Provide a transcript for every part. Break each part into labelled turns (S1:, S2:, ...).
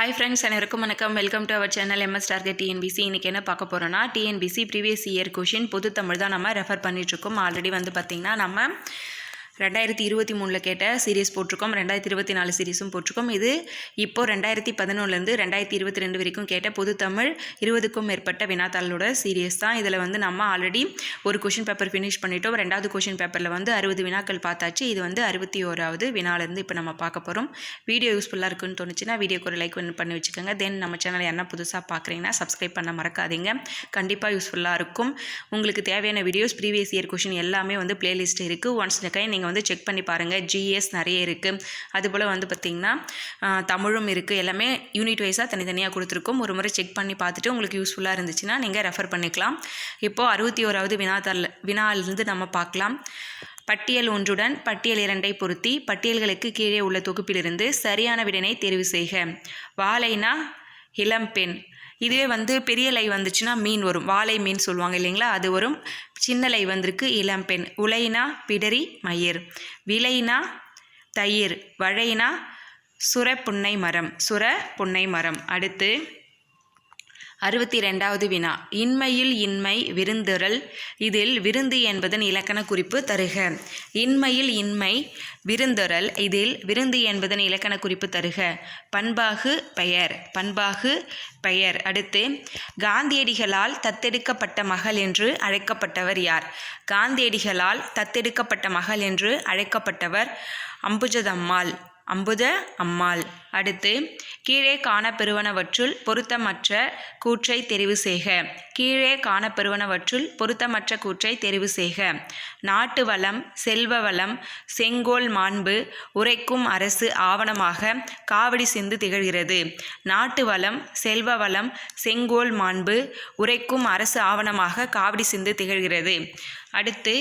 S1: Hi friends அனைவருக்கும் வணக்கம். Welcome to our channel MS target TNPSC இன்றைக்கி என்ன பார்க்க போகிறோன்னா டிஎன்பிசி ப்ரீவியஸ் இயர் கொஷின் பொது தமிழ் தான் நம்ம ரெஃபர் பண்ணிகிட்ருக்கோம் ஆல்ரெடி வந்து பார்த்திங்கன்னா நம்ம ரெண்டாயிரத்தி இருபத்தி மூணில் கேட்ட சீரீஸ் போட்டிருக்கோம். ரெண்டாயிரத்தி இருபத்தி நாலு சீரீஸும் போட்டிருக்கோம். இது இப்போது ரெண்டாயிரத்தி பதினொன்றுலேருந்து ரெண்டாயிரத்தி இருபத்தி ரெண்டு வரைக்கும் கேட்ட பொது தமிழ் இருபதுக்கும் மேற்பட்ட வினாத்தாளோட சீரியஸ் தான். இதில் வந்து நம்ம ஆல்ரெடி ஒரு கொஷின் பேப்பர் ஃபினிஷ் பண்ணிட்டோம். ரெண்டாவது கொஷின் பேப்பரில் வந்து அறுபது வினாக்கள் பார்த்தாச்சு. இது வந்து அறுபத்தி ஓராவது வினாலேருந்து இப்போ நம்ம பார்க்க போகிறோம் வீடியோ யூஸ்ஃபுல்லாக இருக்குன்னு தோணுச்சுன்னா வீடியோக்கு ஒரு லைக் பண்ணி வச்சுக்கோங்க. தென் நம்ம சேனல் என்ன புதுசாக பார்க்குறீங்கன்னா சப்ஸ்கிரைப் பண்ண மறக்காதீங்க. கண்டிப்பாக யூஸ்ஃபுல்லாக இருக்கும். உங்களுக்கு தேவையான வீடியோஸ் ப்ரீவியஸ் இயர் கொஷின் எல்லாமே வந்து பிளேலிஸ்ட் இருக்குது ஒன்ஸ் இந்த கை நீங்கள் வந்து செக் பண்ணி பாருங்கள் ஜிஎஸ் நிறைய இருக்குது அதுபோல் வந்து பார்த்திங்கன்னா தமிழும் இருக்குது எல்லாமே யூனிட் வைஸாக தனித்தனியாக கொடுத்துருக்கோம். ஒரு முறை செக் பண்ணி பார்த்துட்டு உங்களுக்கு யூஸ்ஃபுல்லாக இருந்துச்சுன்னா நீங்கள் ரெஃபர் பண்ணிக்கலாம். இப்போது அறுபத்தி ஓராவது வினாத்தாள் வினாலிருந்து நம்ம பார்க்கலாம். பட்டியல் ஒன்றுடன் பட்டியல் இரண்டை பொருத்தி பட்டியல்களுக்கு கீழே உள்ள தொகுப்பிலிருந்து சரியான விடனை தேர்வு செய்க. வாழைனா இளம்பெண் இதுவே வந்து பெரிய லை வந்துச்சுன்னா மீன் வரும். வாழை மீன் சொல்லுவாங்க இல்லைங்களா? அது வரும். சின்ன லை வந்திருக்கு. இளம்பெண் உலைனா பிடரி மயிர். விலைனா தயிர். வழைனா சுர புன்னை மரம். சுர புன்னை மரம். அடுத்து அறுபத்தி ரெண்டாவது வினா. இன்மையில் இன்மை விருந்துரல் இதில் விருந்து என்பதன் இலக்கண குறிப்பு தருக. இன்மையில் இன்மை விருந்துரல் இதில் விருந்து என்பதன் இலக்கண குறிப்பு தருக. பண்பாகு பெயர். பண்பாகு பெயர். அடுத்து காந்தியடிகளால் தத்தெடுக்கப்பட்ட மகள் என்று அழைக்கப்பட்டவர் யார்? காந்தியடிகளால் தத்தெடுக்கப்பட்ட மகள் என்று அழைக்கப்பட்டவர் அம்புஜதம்மாள். அம்புத அம்மாள். அடுத்து கீழே காணப்பெறுவனவற்றுள் பொருத்தமற்ற கூற்றை தெரிவு செய்க. கீழே காணப்பெறுவனவற்றுள் பொருத்தமற்ற கூற்றை தெரிவு செய்க. நாட்டு வளம் செல்வ வளம் செங்கோல் மாண்பு உரைக்கும் அரசு ஆவணமாக காவடி சிந்து திகழ்கிறது. நாட்டு வளம் செல்வ வளம் செங்கோல் மாண்பு உரைக்கும் அரசு ஆவணமாக காவடி சிந்து திகழ்கிறது. அடுத்து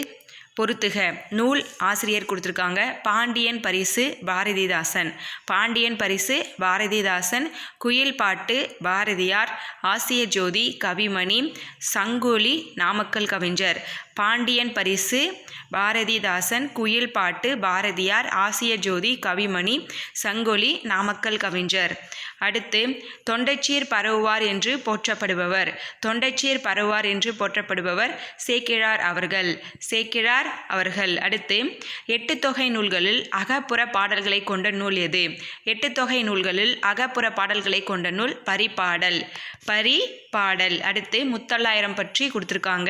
S1: பொறுத்துக நூல் ஆசிரியர் கொடுத்துருக்காங்க. பாண்டியன் பரிசு பாரதிதாசன். பாண்டியன் பரிசு பாரதிதாசன். குயில் பாட்டு பாரதியார். ஆசிய ஜோதி கவிமணி. சங்கோலி நாமக்கல் கவிஞர். பாண்டியன் பரிசு பாரதிதாசன். குயில் பாட்டு பாரதியார். ஆசிய ஜோதி கவிமணி. சங்கொலி நாமக்கல் கவிஞர். அடுத்து தொண்டைச்சீர் பரவுவார் என்று போற்றப்படுபவர். தொண்டைச்சீர் பரவுவார் என்று போற்றப்படுபவர் சேக்கிழார் அவர்கள். சேக்கிழார் அவர்கள் அடுத்து எட்டு தொகை நூல்களில் அகப்புற பாடல்களை கொண்ட நூல் எது? எட்டு தொகை நூல்களில் அகப்புற பாடல்களை கொண்ட நூல் பரிபாடல். பரி பாடல் அடுத்து முத்தொள்ளாயிரம் பற்றி கொடுத்துருக்காங்க.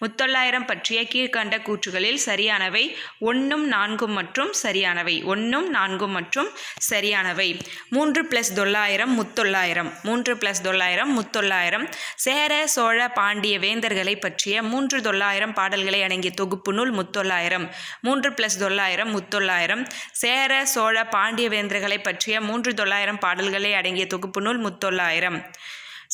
S1: முத்தொள்ளாயிரம் பற்றிய கீழ்கண்ட கூற்றுகளில் சரியானவை ஒன்றும் நான்கும் மற்றும் சரியானவை. ஒன்றும் நான்கும் மற்றும் சரியானவை. மூன்று ப்ளஸ் தொள்ளாயிரம் முத்தொள்ளாயிரம். மூன்று ப்ளஸ் தொள்ளாயிரம் முத்தொள்ளாயிரம். சேர சோழ பாண்டிய வேந்தர்களை பற்றிய மூன்று தொள்ளாயிரம் பாடல்களை அடங்கிய தொகுப்பு நூல் முத்தொள்ளாயிரம். மூன்று ப்ளஸ் தொள்ளாயிரம் முத்தொள்ளாயிரம். சேர சோழ பாண்டிய வேந்தர்களை பற்றிய மூன்று தொள்ளாயிரம் பாடல்களை அடங்கிய தொகுப்பு நூல் முத்தொள்ளாயிரம்.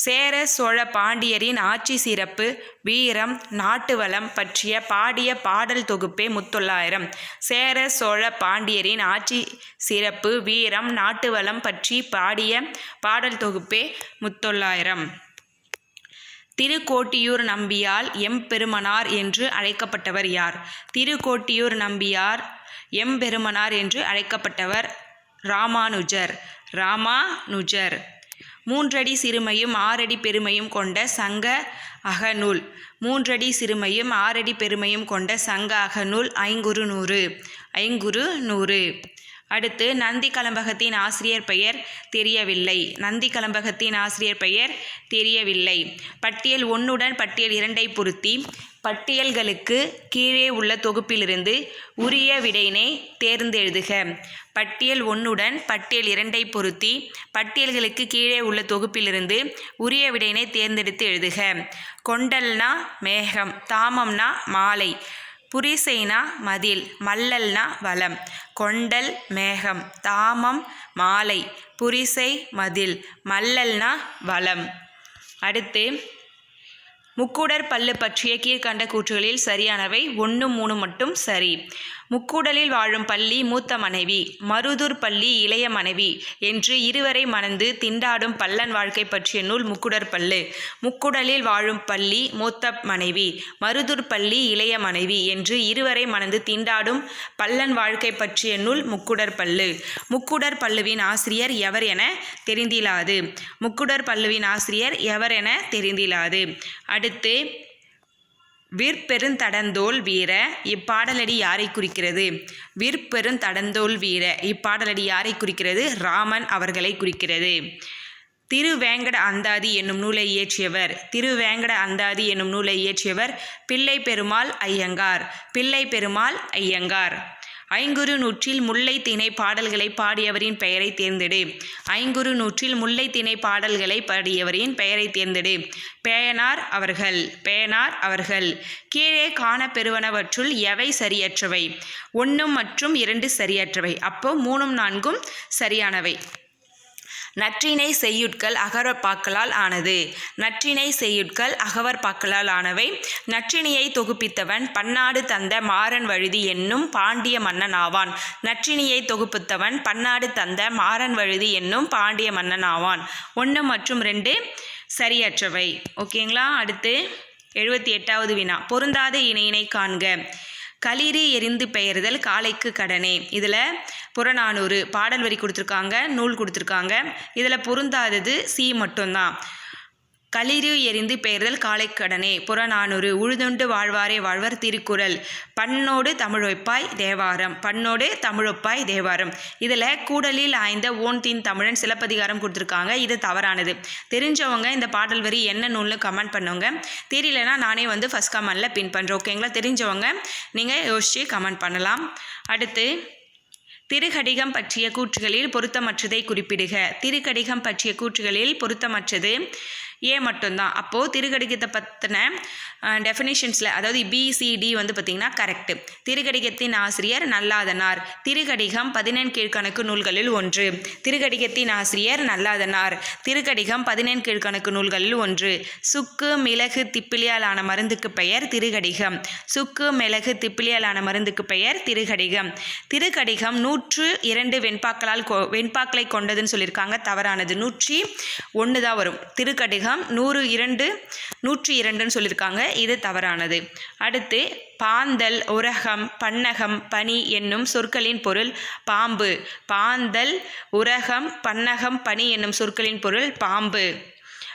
S1: சேர சோழ பாண்டியரின் ஆட்சி சிறப்பு வீரம் நாட்டு வளம் பற்றிய பாடிய பாடல் தொகுப்பே முத்தொள்ளாயிரம். சேர சோழ பாண்டியரின் ஆட்சி சிறப்பு வீரம் நாட்டு வளம் பற்றி பாடிய பாடல் தொகுப்பே முத்தொள்ளாயிரம். திருக்கோட்டியூர் நம்பியால் எம்பெருமனார் என்று அழைக்கப்பட்டவர் யார்? திருக்கோட்டியூர் நம்பியார் எம்பெருமனார் என்று அழைக்கப்பட்டவர் ராமானுஜர். ராமானுஜர். மூன்றடி சிறுமையும் ஆறடி பெருமையும் கொண்ட சங்க அகநூல். மூன்றடி சிறுமையும் ஆறடி பெருமையும் கொண்ட சங்க அகநூல் ஐங்குறு நூறு ஐங்குறு நூறு அடுத்து நந்தி கலம்பகத்தின் ஆசிரியர் பெயர் தெரியவில்லை. நந்தி கலம்பகத்தின் ஆசிரியர் பெயர் தெரியவில்லை. பட்டியல் ஒன்றுடன் பட்டியல் இரண்டை பொருத்தி பட்டியல்களுக்கு கீழே உள்ள தொகுப்பிலிருந்து உரிய விடையினை தேர்ந்தெழுதுக. பட்டியல் ஒன்றுடன் பட்டியல் இரண்டை பொருத்தி பட்டியல்களுக்கு கீழே உள்ள தொகுப்பிலிருந்து உரிய விடையினை தேர்ந்தெடுத்து எழுதுக. கொண்டல்னா மேகம் தாமம்னா மாலை. புரிசைனா மதில் மல்லல்னா வளம் கொண்டல் மேகம் தாமம் மாலை புரிசை மதில் மல்லல்னா வளம். அடுத்து முக்குடர் பல்லு பற்றிய கீழ்கண்ட கூற்றுகளில் சரியானவை ஒன்று மூணு மட்டும் சரி. முக்கூடலில் வாழும் பள்ளி மூத்த மனைவி மருதூர் பள்ளி இளைய மனைவி என்று இருவரை மணந்து திண்டாடும் பல்லன் வாழ்க்கை பற்றிய நூல் முக்குடர் பல்லு. முக்குடலில் வாழும் பள்ளி மூத்த மனைவி மருதூர் பள்ளி இளைய மனைவி என்று இருவரை மணந்து திண்டாடும் பல்லன் வாழ்க்கை பற்றிய நூல் முக்குடர் பல்லு. முக்குடர் பல்லுவின் ஆசிரியர் எவர் என தெரிந்திலாது. முக்குடர் பல்லுவின் ஆசிரியர் எவர் என தெரிந்திலாது. அடுத்து விற்பெருந்தடந்தோல் வீர இப்பாடலடி யாரை குறிக்கிறது? விற்பெருந்தடந்தோல் வீர இப்பாடலடி யாரை குறிக்கிறது? ராமன் அவர்களை குறிக்கிறது. திருவேங்கட அந்தாதி என்னும் நூலை இயற்றியவர். திருவேங்கட அந்தாதி என்னும் நூலை இயற்றியவர் பிள்ளை பெருமாள் ஐயங்கார். பிள்ளை பெருமாள் ஐயங்கார். ஐங்குறு நூற்றில் முல்லை திணை பாடல்களை பாடியவரின் பெயரை தேர்ந்தெடு. ஐங்குறு நூற்றில் முல்லை திணை பாடல்களை பாடியவரின் பெயரை தேர்ந்தெடு. பேயனார் அவர்கள் பேயனார் அவர்கள். கீழே காணப்பெறுவனவற்றுள் எவை சரியற்றவை? ஒன்றும் மற்றும் இரண்டு சரியற்றவை. அப்போ மூணும் நான்கும் சரியானவை. நற்றினை செய்யுட்கள் அகரப்பாக்களால் ஆனது. நற்றினை செய்யுட்கள் அகவற்பாக்களால் ஆனவை. நற்றினியை தொகுப்பித்தவன் பன்னாடு தந்த மாறன் வழுதி என்னும் பாண்டிய மன்னன் ஆவான். நற்றினியை தொகுப்பித்தவன் பன்னாடு தந்த மாறன் வழுதி என்னும் பாண்டிய மன்னன் ஆவான். ஒன்று மற்றும் ரெண்டு சரியற்றவை. ஓகேங்களா? அடுத்து எழுபத்தி எட்டாவது வினா. பொருந்தாத இணையினை காண்க. களிறு எரிந்து பெயர்தல் காளைக்கு கடனே. இதில் புறநானூறு பாடல் வரி கொடுத்துருக்காங்க நூல் கொடுத்துருக்காங்க. இதில் பொருந்தாதது சி மட்டும்தான். களிறு எரிந்து பெயர்தல் காலைக்கடனே. புறநானூறு உழுதுண்டு வாழ்வாரே வாழ்வர் திருக்குறள். பண்ணோடு தமிழொப்பாய் தேவாரம். பண்ணோடு தமிழொப்பாய் தேவாரம். இதில் கூடலில் ஆய்ந்த ஓன்தீன் தமிழன் சிலப்பதிகாரம் கொடுத்துருக்காங்க. இது தவறானது. தெரிஞ்சவங்க இந்த பாடல் வரி என்ன நூல்னு கமெண்ட் பண்ணுங்க. தெரியலனா நானே வந்து ஃபஸ்ட் கமெண்டில் பின் பண்ணுறேன் ஓகேங்களா தெரிஞ்சவங்க நீங்கள் யோசித்து கமெண்ட் பண்ணலாம். அடுத்து திருகடிகம் பற்றிய கூற்றுகளில் பொருத்தமற்றதை குறிப்பிடுக. திருக்கடிகம் பற்றிய கூற்றுகளில் பொருத்தமற்றது ஏ மட்டும்தான். அப்போது திருக்கடிகத்தை பற்றின டெஃபினிஷன்ஸில் அதாவது பிசிடி வந்து பார்த்திங்கன்னா கரெக்டு திருக்கடிகத்தின் ஆசிரியர் நல்லாதனார். திருக்கடிகம் பதினெண் கீழ்கணக்கு நூல்களில் ஒன்று. திருக்கடிகத்தின் ஆசிரியர் நல்லாதனார். திருக்கடிகம் பதினெண் கீழ்கணக்கு நூல்களில் ஒன்று. சுக்கு மிளகு திப்பிலியால் ஆன மருந்துக்கு பெயர் திருக்கடிகம். சுக்கு மிளகு திப்பிலியால் ஆன மருந்துக்கு பெயர் திருக்கடிகம். திருக்கடிகம் நூற்று இரண்டு வெண்பாக்களால் கொ வெண்பாக்களை கொண்டதுன்னு சொல்லியிருக்காங்க. தவறானது. நூற்றி ஒன்று தான் வரும். திருக்கடிகம் நூறு இரண்டு நூற்றி இரண்டுன்னு சொல்லியிருக்காங்க. இது தவறானது. அடுத்து பாந்தல் உரகம் பன்னகம் பனி என்னும் சொற்களின் பொருள் பாம்பு. பாந்தல் உரகம் பன்னகம் பனி என்னும் சொற்களின் பொருள் பாம்பு.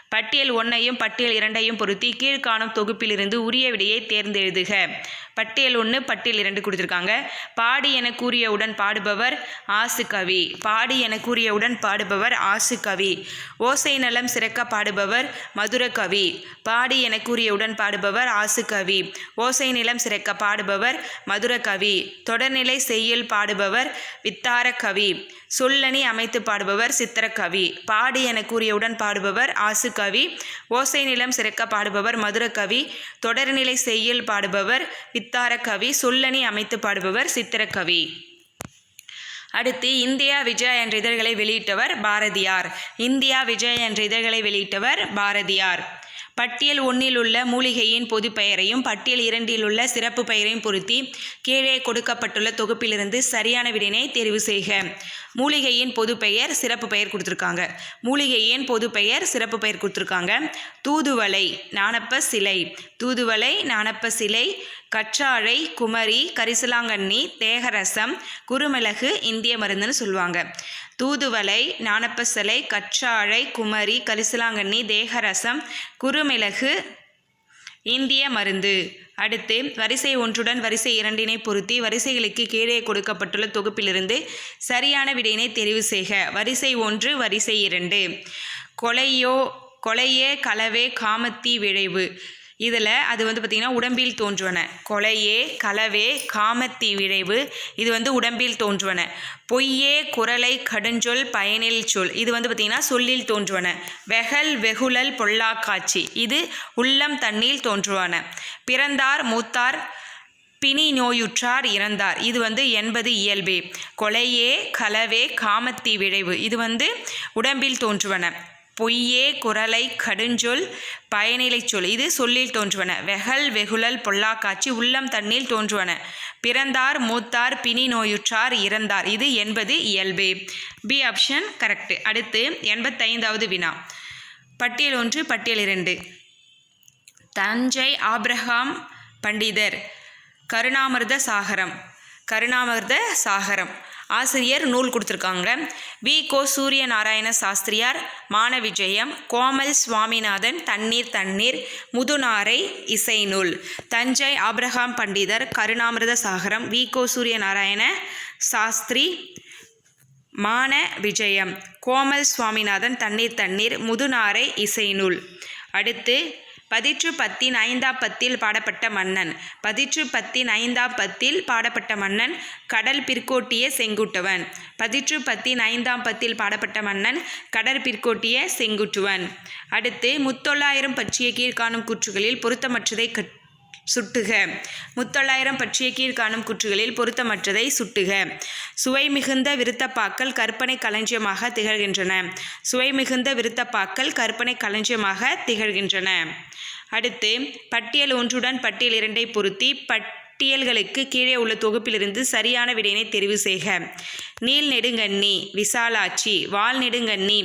S1: பட்டியல் ஒன்றையும் பட்டியல் இரண்டையும் பொருத்தி கீழ்காணும் தொகுப்பிலிருந்து உரிய விடையை தேர்ந்தெழுதுக. பட்டியல் ஒன்று பட்டியல் இரண்டு கொடுத்துருக்காங்க. பாடி என கூறியவுடன் பாடுபவர் ஆசு கவி. பாடி என கூறியவுடன் பாடுபவர் ஆசு கவி. ஓசை நலம் சிறக்க பாடுபவர் மதுர கவி. பாடி என கூறியவுடன் பாடுபவர் ஆசு கவி. ஓசை நிலம் சிறக்க பாடுபவர் மதுர கவி. தொடர்நிலை செய்யல் பாடுபவர் வித்தார கவி. சொல்லணி அமைத்து பாடுபவர் சித்திரக்கவி பாடி என கூறியவுடன் பாடுபவர் ஆசு கவி. ஓசை நிலம் சிறக்க பாடுபவர் மதுர கவி. தொடர்நிலை செய்யல் பாடுபவர் வித் கவி சொல்லணி அமைத்து பாடுபவர் சித்திரக்கவி அடுத்து இந்தியா விஜய் என்ற இதழ்களை வெளியிட்டவர் பாரதியார். இந்தியா விஜய் என்ற இதழ்களை வெளியிட்டவர் பாரதியார். பட்டியல் ஒன்றில் உள்ள மூலிகையின் பொது பெயரையும் பட்டியல் இரண்டில் உள்ள சிறப்பு பெயரையும் பொருத்தி கீழே கொடுக்கப்பட்டுள்ள தொகுப்பிலிருந்து சரியான விடையினை தெரிவு செய்க. மூலிகையின் பொது பெயர் சிறப்பு பெயர் கொடுத்துருக்காங்க. மூலிகையின் பொது பெயர் சிறப்பு பெயர் கொடுத்துருக்காங்க. தூதுவளை நாணப்ப சிலை. தூதுவளை நாணப்ப சிலை கற்றாழை குமரி கரிசலாங்கண்ணி தேகரசம் குருமிளகு இந்திய மருந்துன்னு சொல்லுவாங்க. தூதுவளை ஞானப்பசலை கற்றாழை குமரி கரிசலாங்கண்ணி தேகரசம் குறுமிளகு இந்திய மருந்து. அடுத்து வரிசை ஒன்றுடன் வரிசை இரண்டினை பொருத்தி வரிசைகளுக்கு கீழே கொடுக்கப்பட்டுள்ள தொகுப்பிலிருந்து சரியான விடையினை தெரிவு செய்க. வரிசை ஒன்று வரிசை இரண்டு. கொலையோ கொலையே களவே காமத்தி விளைவு இதில் அது வந்து பார்த்திங்கன்னா உடம்பில் தோன்றுவன. கொலையே களவே காமத்தி விழைவு இது வந்து உடம்பில் தோன்றுவன. பொய்யே குரலை கடுஞ்சொல் பயனில் சொல் இது வந்து பார்த்திங்கன்னா சொல்லில் தோன்றுவன. வெகல் வெகுழல் பொல்லாக்காட்சி இது உள்ளம் தண்ணீர் தோன்றுவன. பிறந்தார் மூத்தார் பிணி நோயுற்றார் இறந்தார் இது வந்து என்பது இயல்பே. கொலையே களவே காமத்தி விழைவு இது வந்து உடம்பில் தோன்றுவன. பொய்யே குரலை கடுஞ்சொல் பயனிலை சொல். இது சொல்லில் தோன்றுவன. வெகல் வெகுழல் பொல்லாக்காட்சி உள்ளம் தண்ணில் தோன்றுவன. பிறந்தார் மூத்தார் பிணி நோயுற்றார் இறந்தார். இது என்பது இயல்பு. பி ஆப்ஷன் கரெக்ட் அடுத்து எண்பத்தைந்தாவது வினா. பட்டியல் ஒன்று பட்டியல் இரண்டு. தஞ்சை ஆப்ரஹாம் பண்டிதர் கருணாமிர்த சாகரம். கருணாமிர்த சாகரம். ஆசிரியர் நூல் கொடுத்துருக்காங்க. வி. கோ. சூரிய நாராயண சாஸ்திரியார் மான விஜயம் கோமல் சுவாமிநாதன் தண்ணீர் தண்ணீர் முதுநாரை இசை நூல் தஞ்சை ஆப்ரஹாம் பண்டிதர் கருணாமிரத சாகரம் வி. கோ. சூரிய நாராயண சாஸ்திரி மான விஜயம் கோமல் சுவாமிநாதன் தண்ணீர் தண்ணீர் முதுநாரை இசை நூல். அடுத்து பதிற்று பத்தின் ஐந்தாம் பத்தில் பாடப்பட்ட மன்னன். பதிற்று பத்தின் ஐந்தாம் பத்தில் பாடப்பட்ட மன்னன் கடல் பிற்கோட்டிய செங்குட்டுவன். பதிற்று பத்தின் ஐந்தாம் பத்தில் பாடப்பட்ட மன்னன் கடற் பிற்கோட்டிய செங்குட்டுவன். அடுத்து முத்தொள்ளாயிரம் பற்றிய கீழ்காணும் கூற்றுகளில் பொருத்தமற்றதை கட் சுட்டுக. முத்தொள்ளாயிரம் பற்றிய கீழ்காணும் கூற்றுகளில் பொருத்தமற்றதை சுட்டுக. சுவை மிகுந்த விருத்தப்பாக்கள் கற்பனை களஞ்சியமாக திகழ்கின்றன. சுவை மிகுந்த விருத்தப்பாக்கள் கற்பனை களஞ்சியமாக திகழ்கின்றன. அடுத்து பட்டியல் ஒன்றுடன் பட்டியல் இரண்டை பொருத்தி பட்டியல்களுக்கு கீழே உள்ள தொகுப்பிலிருந்து சரியான விடையினை தெரிவு செய்க. நீல் நெடுங்கண்ணி விசாலாட்சி வால் நெடுங்கண்ணி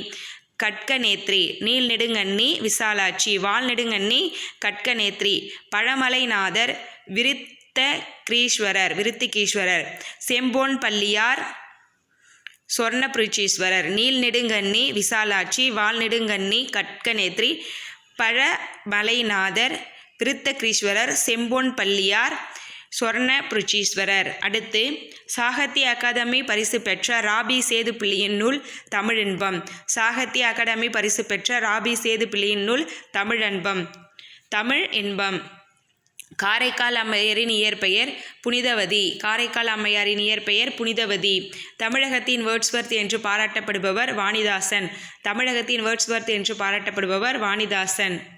S1: கட்கநேத்ரி நீல் நெடுங்கண்ணி விசாலாட்சி வால் நெடுங்கண்ணி கட்கநேத்ரி பழமலைநாதர் விருத்த கிரீஸ்வரர் விருத்திகீஸ்வரர் செம்போன் பள்ளியார் சொர்ணபுருச்சீஸ்வரர் நீல் நெடுங்கண்ணி விசாலாட்சி வால் நெடுங்கண்ணி கட்கநேத்ரி பழமலைநாதர் கிருத்தகிரீஸ்வரர் செம்பொன் பள்ளியார் சொர்ண புருச்சீஸ்வரர் அடுத்து சாகித்ய அகாதமி பரிசு பெற்ற ராபி சேதுப்பிள்ளையின் நூல் தமிழின்பம். சாகித்ய அகாடமி பரிசு பெற்ற ராபி சேதுப்பிள்ளையின் நூல் தமிழன்பம். தமிழ் இன்பம். காரைக்கால் அம்மையாரின் இயற்பெயர் புனிதவதி. காரைக்கால் அம்மையாரின் இயற்பெயர் புனிதவதி. தமிழகத்தின் வேர்ட்ஸ்வர்த் என்று பாராட்டப்படுபவர் வாணிதாசன். தமிழகத்தின் வேர்ட்ஸ்வர்த் என்று பாராட்டப்படுபவர் வாணிதாசன்.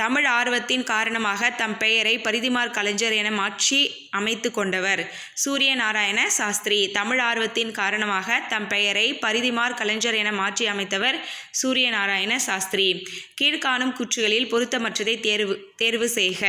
S1: தமிழ் ஆர்வத்தின் காரணமாக தம் பெயரை பரிதிமார் கலைஞர் என மாற்றி அமைத்து கொண்டவர். சூரிய நாராயண சாஸ்திரி. தமிழ் ஆர்வத்தின் காரணமாக தம் பெயரை பரிதிமார் கலைஞர் என மாற்றி அமைத்தவர் சூரிய நாராயண சாஸ்திரி. கீழ்காணும் குற்றுகளில் பொருத்தமற்றதை தேர்வு தேர்வு செய்க.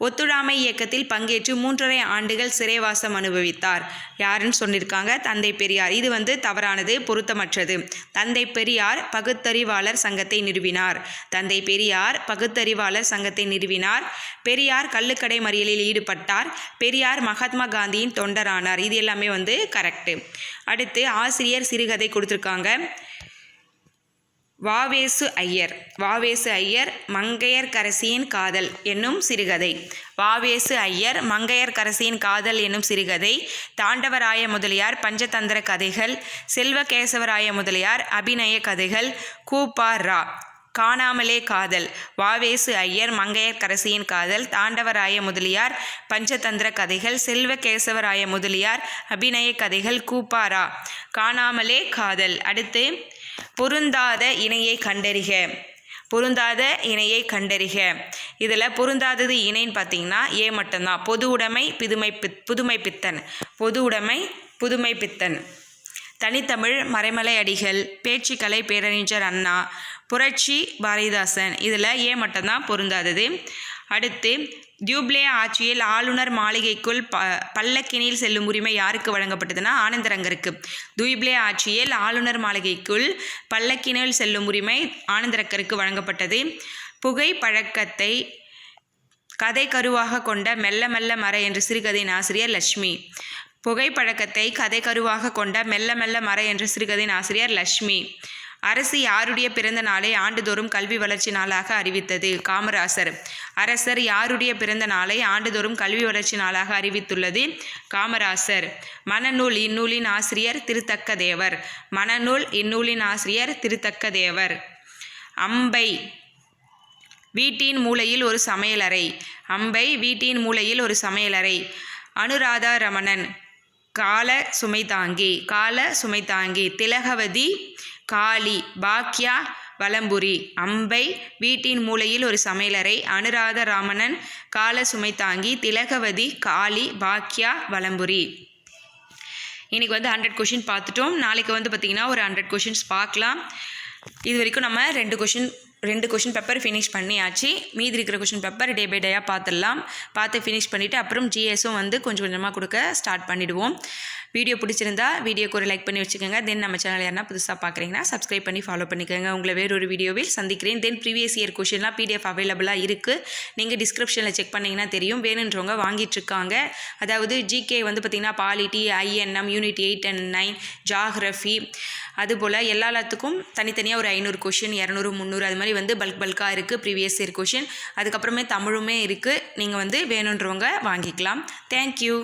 S1: ஒத்துழாமை இயக்கத்தில் பங்கேற்று மூன்றரை ஆண்டுகள் சிறைவாசம் அனுபவித்தார். யாருன்னு சொல்லியிருக்காங்க தந்தை பெரியார். இது வந்து தவறானது பொருத்தமற்றது. தந்தை பெரியார் பகுத்தறிவாளர் சங்கத்தை நிறுவினார். தந்தை பெரியார் பகுத்தறிவாளர் சங்கத்தை நிறுவினார். பெரியார் கள்ளுக்கடை மறியலில் ஈடுபட்டார். பெரியார் மகாத்மா காந்தியின் தொண்டரானார். இது எல்லாமே வந்து கரெக்டு அடுத்து ஆசிரியர் சிறுகதை கொடுத்துருக்காங்க. வாவேசு ஐயர். வாவேசு ஐயர் மங்கையர்கரசியின் காதல் என்னும் சிறுகதை. வாவேசு ஐயர் மங்கையர்கரசியின் காதல் என்னும் சிறுகதை. தாண்டவராய முதலியார் பஞ்சதந்திர கதைகள். செல்வகேசவராய முதலியார் அபிநய கதைகள். கூப்பா ரா காணாமலே காதல். வாவேசு ஐயர் மங்கையர்கரசியின் காதல். தாண்டவராய முதலியார் பஞ்சதந்திர கதைகள். செல்வகேசவராய முதலியார் அபிநய கதைகள். கூப்பாரா. காணாமலே காதல். அடுத்து பொருந்தாத இணையை கண்டறிக. பொருந்தாத இணையை கண்டறிக. இதில் பொருந்தாதது இணைன்னு பார்த்தீங்கன்னா ஏ மட்டும்தான். பொது உடைமை புதுமை பித் புதுமை பித்தன். பொது உடைமை புதுமை பித்தன். தனித்தமிழ் மறைமலை அடிகள் பேச்சுக்கலை பேரறிஞர் அண்ணா புரட்சி பாரதிதாசன். இதில் ஏ மட்டும்தான் பொருந்தாதது. அடுத்து டியூப்ளே ஆட்சியில் ஆளுநர் மாளிகைக்குள் ப பல்லக்கினில் செல்லும் உரிமை யாருக்கு வழங்கப்பட்டதுன்னா ஆனந்தரங்கருக்கு. துய்ப்ளே ஆட்சியில் ஆளுநர் மாளிகைக்குள் பல்லக்கினில் செல்லும் உரிமை ஆனந்தரங்கருக்கு வழங்கப்பட்டது. புகை பழக்கத்தை கதை கருவாக கொண்ட மெல்ல மெல்ல மர என்ற சிறுகதையின் ஆசிரியர் லட்சுமி. புகைப்பழக்கத்தை கதை கருவாக கொண்ட மெல்ல மெல்ல மர என்ற சிறுகதையின் ஆசிரியர் லட்சுமி. அரசு யாருடைய பிறந்த நாளை ஆண்டுதோறும் கல்வி வளர்ச்சி நாளாக அறிவித்தது? காமராசர். அரசர் யாருடைய பிறந்த நாளை ஆண்டுதோறும் கல்வி வளர்ச்சி நாளாக அறிவித்துள்ளது? காமராசர். மனநூல் இந்நூலின் ஆசிரியர் திருத்தக்க தேவர் மனநூல் இந்நூலின் ஆசிரியர் திருத்தக்க தேவர் அம்பை வீட்டின் மூலையில் ஒரு சமையலறை. அம்பை வீட்டின் மூலையில் ஒரு சமையலறை. அனுராதா ரமணன். கால சுமைதாங்கி கால சுமைதாங்கி திலகவதி காளி பாக்யா வலம்புரி. அம்பை வீட்டின் மூலையில் ஒரு சமையலறை. அனுராத ராமணன் கால சுமைதாங்கி திலகவதி காளி பாக்யா வலம்புரி. இன்றைக்கி வந்து ஹண்ட்ரட் கொஷின் பார்த்துட்டோம். நாளைக்கு வந்து பார்த்திங்கன்னா ஒரு ஹண்ட்ரட் கொஷின்ஸ் பார்க்கலாம். இது வரைக்கும் நம்ம ரெண்டு கொஷின் ரெண்டு கொஷின் பேப்பர் ஃபினிஷ் பண்ணியாச்சு. மீதி இருக்கிற கொஷின் பேப்பர் டே பை டேயாக பார்த்துடலாம். பார்த்து ஃபினிஷ் பண்ணிவிட்டு அப்புறம் ஜிஎஸும் வந்து கொஞ்சம் கொஞ்சமாக கொடுக்க ஸ்டார்ட் பண்ணிவிடுவோம் வீடியோ பிடிச்சிருந்தா வீடியோக்கு ஒரு லைக் பண்ணி வச்சுக்கோங்க. தென் நம்ம சேனல் யாரா புதுசாக பார்க்குறீங்கன்னா சப்ஸ்கிரைப் பண்ணி ஃபாலோ பண்ணிக்கோங்க. உங்களை வேறொரு வீடியோவில் சந்திக்கிறேன். தென் ப்ரீவியஸ் இயர் கொஷின்லாம் பிடிஎஃப் அவைலபிளாக இருக்குது நீங்கள் டிஸ்கிரிப்ஷனில் செக் பண்ணிங்கன்னா தெரியும். வேணுன்றவங்க வாங்கிட்டுருக்காங்க. அதாவது ஜிகே வந்து பார்த்திங்கன்னா polity INM unit eight and nine geography அதுபோல் எல்லாத்துக்கும் தனித்தனியாக ஒரு ஐநூறு கொஷின் இரநூறு முந்நூறு அது மாதிரி வந்து பல்க் பல்காக இருக்குது ப்ரீவியஸ் இயர் கொஷின் அதுக்கப்புறமே தமிழுமே இருக்குது நீங்கள் வந்து வேணுன்றவங்க வாங்கிக்கலாம். தேங்க்யூ